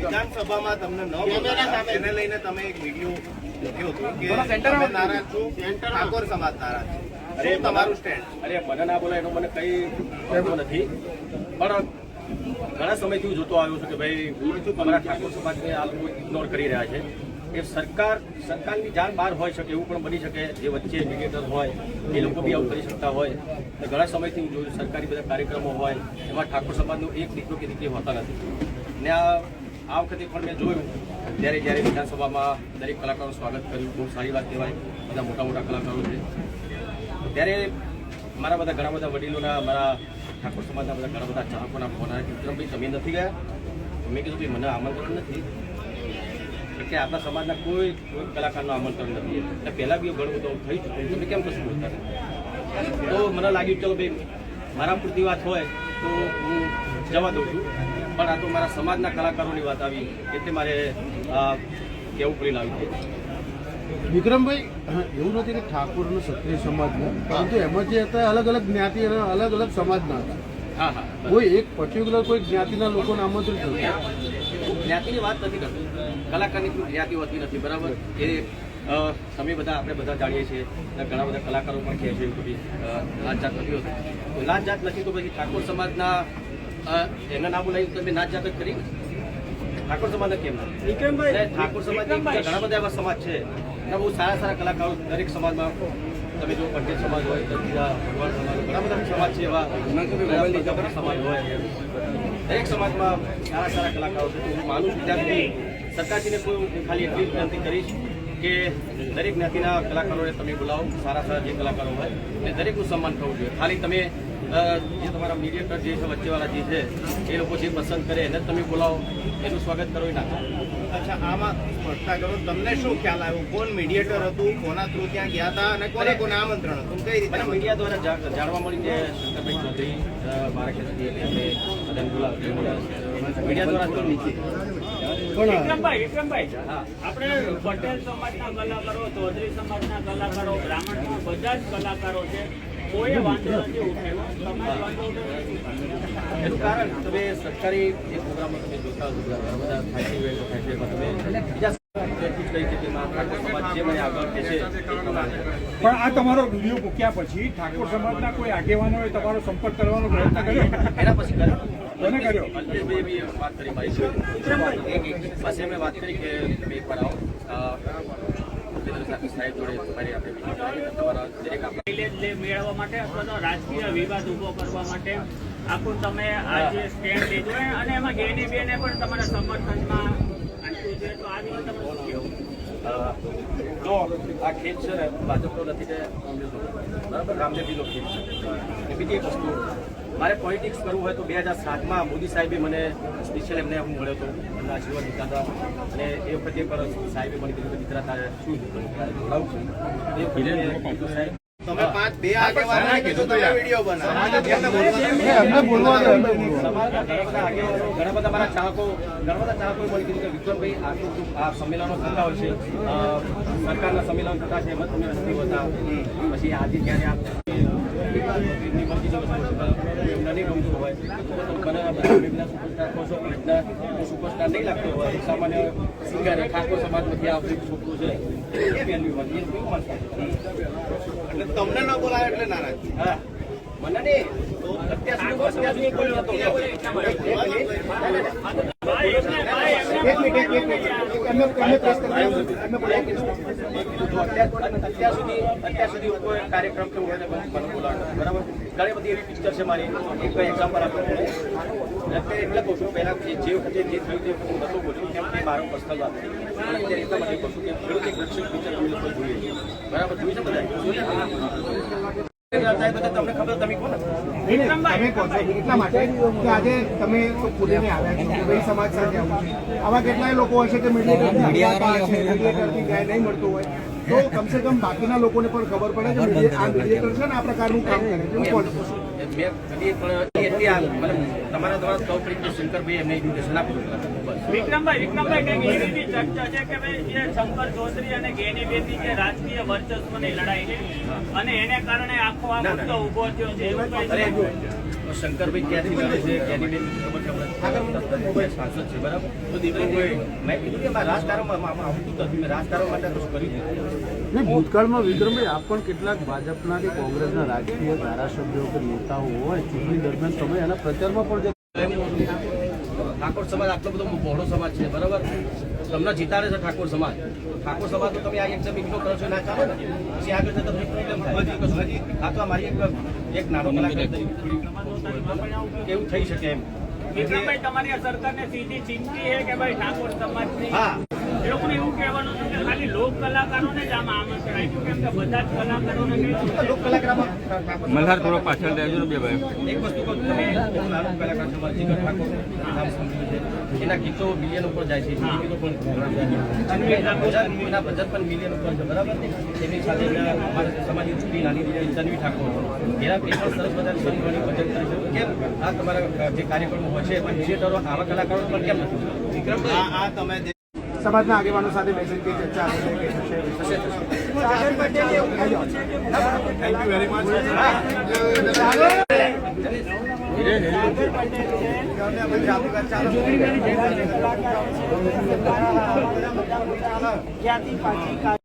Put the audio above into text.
વિધાનસભામાં તમને ન એને લઈને તમે એક વીડિયો લખ્યો હતો કે તમે નારાજ છો ઠાકોર સમાજ નારાજ છે. શું તમારું સ્ટેન્ડ અરે મને ના બોલાય એનો મને કઈ વાંધો નથી. પણ ઘણા સમયથી હું જોતો આવ્યો છું કે ભાઈ હું તમારા ઠાકોર સમાજને આ લોકો ઇગ્નોર કરી રહ્યા છે. એ સરકાર સરકારની જાણ બહાર હોઈ શકે એવું પણ બની શકે જે વચ્ચે ક્રિકેટર હોય એ લોકો બી આવું કરી શકતા હોય. તો ઘણા સમયથી હું જોયું સરકારી બધા કાર્યક્રમો હોય એમાં ઠાકોર સમાજનો એક દીકરો કે દીકરી હોતા નથી. ને આ આ વખતે પણ મેં જોયું, ત્યારે જ્યારે વિધાનસભામાં દરેક કલાકારોનું સ્વાગત કર્યું, બહુ સારી વાત કહેવાય, બધા મોટા મોટા કલાકારો છે. ત્યારે મારા બધા ઘણા બધા વડીલોના, મારા ઠાકોર સમાજના બધા ઘણા બધા ચાહકોના ફોન આવ્યા વિક્રમભાઈ, તમે નથી ગયા? મેં કીધું કે, મને આમંત્રણ નથી. કે આપણા સમાજના કોઈ કોઈ કલાકારનું આમંત્રણ નથી. એટલે પહેલાં બી ઘણું બધું થઈ ચૂક્યું તમે કેમ કશું બોલતા? તો મને લાગ્યું, ચલો ભાઈ, મારા પૂરતી વાત હોય, તો હું જવા દઉં છું. પણ આ તો મારા સમાજના કલાકારોની વાત આવી એટલે મારે કેવું કહેવું પડી લાવ્યું છે વિક્રમભાઈ એવું નથી કે ઠાકોર અને ક્ષત્રિય સમાજના પરંતુ એમાં જે હતા અલગ અલગ જ્ઞાતિ અને અલગ અલગ સમાજના હતા. હા હા કોઈ એક પર્ટિક્યુલર કોઈ જ્ઞાતિના લોકોને આમંત્રિત હતું જ્ઞાતિની વાત નથી કરતી. કલાકારની જ્ઞાતિ હોતી નથી બરાબર? એ તમે બધા આપણે બધા જાણીએ છીએ ઘણા બધા કલાકારો પણ કહે છે કે ભાઈ, જાત નથી હોતી. તો જાત નથી તો પછી ઠાકોર સમાજના એને નામ બોલાવી તમે નાચ જાત જ કરી. ઠાકોર સમાજને કેમ ના? ઠાકોર સમાજ ઘણા બધા એવા સમાજ છે. એના બહુ સારા સારા કલાકારો દરેક સમાજમાં. તમે જો પટેલ સમાજ હોય તો બીજા ભગવાન સમાજ ઘણા બધા સમાજ છે એવા. સમાજ હોય. દરેક સમાજમાં સારા સારા કલાકારો છે. હું માનું છું ત્યાં સુધી સરકારશ્રીને કોઈ હું ખાલી એટલી જ વિનંતી કરીશ કે દરેક જ્ઞાતિના કલાકારોને તમે બોલાવો. સારા સારા જે કલાકારો હોય એ દરેકનું સન્માન થવું જોઈએ. ખાલી તમે જે તમારા મીડિયેટર જે છે વચ્ચેવાળા જે છે એ લોકો જે પસંદ કરે એને જ તમે બોલાવો. એનું સ્વાગત કરો એ નાખો. અચ્છા આમાં સ્પષ્ટતા કરો તમને શું ખ્યાલ આવ્યો? કોણ મીડિયેટર હતું કોના થ્રુ ત્યાં ગયા હતા અને કોને કોને આમંત્રણ હતું? કઈ રીતે મીડિયા દ્વારા જાણવા મળી કે શંકરભાઈ ચૌધરી મારા ખ્યાલથી એમને બધાને બોલાવ્યા મીડિયા દ્વારા જ નીચે વિક્રમભાઈ વિક્રમભાઈ. આપણે પટેલ સમાજના કલાકારો ચૌધરી સમાજના કલાકારો બ્રાહ્મણના બધા જ કલાકારો છે. તમે. એનું કારણ સરકારી જે તમે જોતા હશો બધા તમે બીજા પણ આ તમારો વીડિયો મૂક્યા પછી ઠાકોર સમાજના કોઈ આગેવાનોએ તમારો સંપર્ક કરવાનો પ્રયત્ન કર્યો? એના પછી કર્યો. કોને કર્યો? બી વાત કરી મારી પાસે એક- એક પછી એમણે વાત કરી કે તમે આવો. સાહેબ જોડે તમારી મેળવવા માટે રાજકીય વિવાદ ઊભો કરવા માટે આખું તમે આજે સ્ટેન્ડ લીધું અને એમાં ગેની બેને પણ તમારા સમર્થનમાં આપ્યું તો આ વિશે તમે શું છે નથી કે બરાબર? રામદેવજીનો ખેત છે. બીજી એક વસ્તુ. મારે પોલિટિક્સ કરવું હોય તો બે હજાર સાતમાં મોદી સાહેબે મને સ્પેશિયલ એમને હું મળ્યો હતો. એમના આશીર્વાદ લીધા હતા. અને એ વખતે પણ સાહેબે મને કીધું કે દીકરા તારે શું તમે પાંચ બે આગેવાનોને કીધું તમે વીડિયો બનાવો. એમને બોલવા દો, એમને બોલવા દો. સમાજના ઘણા બધા ઘણા બધા મારા ચાહકો ઘણા બધા ચાહકોએ મને કીધું કે વિક્રમભાઈ આટલું આ સંમેલનો થતા હોય છે? સરકારના સંમેલન થતા છે એમાં તમે નથી હોતા પછી આજે જ્યારે આપ સુપરસ્ટાર નહીં. લાગતો હોય સામાન્ય સિંગર ઠાકોર સમાજમાંથી આ એક છોકરું છે એટલે તમને ન બોલાય એટલે નારાજ હા મને નહીં અત્યાર સુધી કોઈ ભાઈ એમને ભાઈ એમને અત્યાર સુધી અત્યાર સુધી કોઈ કાર્યક્રમ કે હોય મને બરાબર? ઘણી બધી પિક્ચર છે મારી. એક એક્ઝામ્પલ આપું છું એટલે કહું છું, પહેલાં જે જે વખતે જે થયું તે હું નહોતો બોલ્યો. કેમ કે મારો પર્સનલ વાત કહું કે બરાબર? છે બધા તમે કહો છો છો સમાજ સાથે આવું છે કેટલાય લોકો હશે કે મીડિયેટરથી ન્યાય નહીં મળતો હોય તો કમસે કમ બાકીના લોકોને પણ ખબર પડે કે આ મીડિયેટર છે ને આ પ્રકારનું કામ કરે છે છું મેં કદી પણ એટલી આ તમારા દ્વારા સૌ પડી શંકરભાઈ એમને એજ્યુકેશન આપ્યું વિક્રમભાઈ વિક્રમભાઈ કંઈક એવી બી ચર્ચા છે કે ભાઈ જે શંકર ચૌધરી અને ગેની બેની જે રાજકીય વર્ચસ્વની લડાઈ છે અને એને કારણે આખો આ. મુદ્દો ઊભો થયો છે એવું છે? શંકરભાઈ ક્યાંથી લડે છે? ક્યાંની બેન ખબર સાંસદ છે બરાબર? તો દીકરો મેં કીધું કે રાજકારણમાં આવતું નથી મેં રાજકારણ માટે કશું કર્યું ભૂતકાળમાં વિક્રમભાઈ આપ પણ કેટલાક ભાજપના કે કોંગ્રેસના રાજકીય ધારાસભ્યો કે નેતાઓ હોય ચૂંટણી દરમિયાન તમે એના પ્રચારમાં પણ ઠાકોર સમાજ આટલો બધો બહોળો સમાજ છે બરાબર? તમને જીતાડે છે ઠાકોર સમાજ. ઠાકોર સમાજ તો તમે આ એકદમ ઇગ્નોર કરો છો ના ચાલે ને? પછી આગળ જતા તમને પ્રોબ્લેમ થાય. આ તો મારી એક એક નાનો કલાકાર કેવું થઈ શકે એમ? તમારી સરકારને સીધી ચિંતી છે કે ભાઈ ઠાકોર સમાજ હા. એ લોકોને એવું કહેવાનું છે કે ખાલી લોક કલાકારોને જ આમાં આમંત્રણ આપ્યું કેમ કે બધા જ કલાકારોને લોક કલાકારમાં મલ્હાર થોડો પાછળ રહેજો ને બે ભાઈ. એક વસ્તુ કહું તમે કલાકાર સમાજ ઠાકોર નામ સાંભળ્યું છે એના ગીતો મિલિયન ઉપર જાય છે હિન્દી ગીતો પણ એના ભજન પણ મિલિયન ઉપર છે બરાબર એની સાથે અમારા સમાજની છોકરી નાની દીકરી તન્વી ઠાકોર. એના એ સરસ બધા સંતોની ભજન કરે છે. કેમ? આ તમારા જે કાર્યક્રમો હોય છે પણ થિયેટરો આવા કલાકારો પણ કેમ નથી? વિક્રમભાઈ આ આ તમે સમાજના આગેવાનો સાથે બેસીને ચર્ચા હશે કે થશે? થશે થશે. સાગર પટેલ એવું થેન્ક યુ વેરી મચ ક્યાંથી પાછી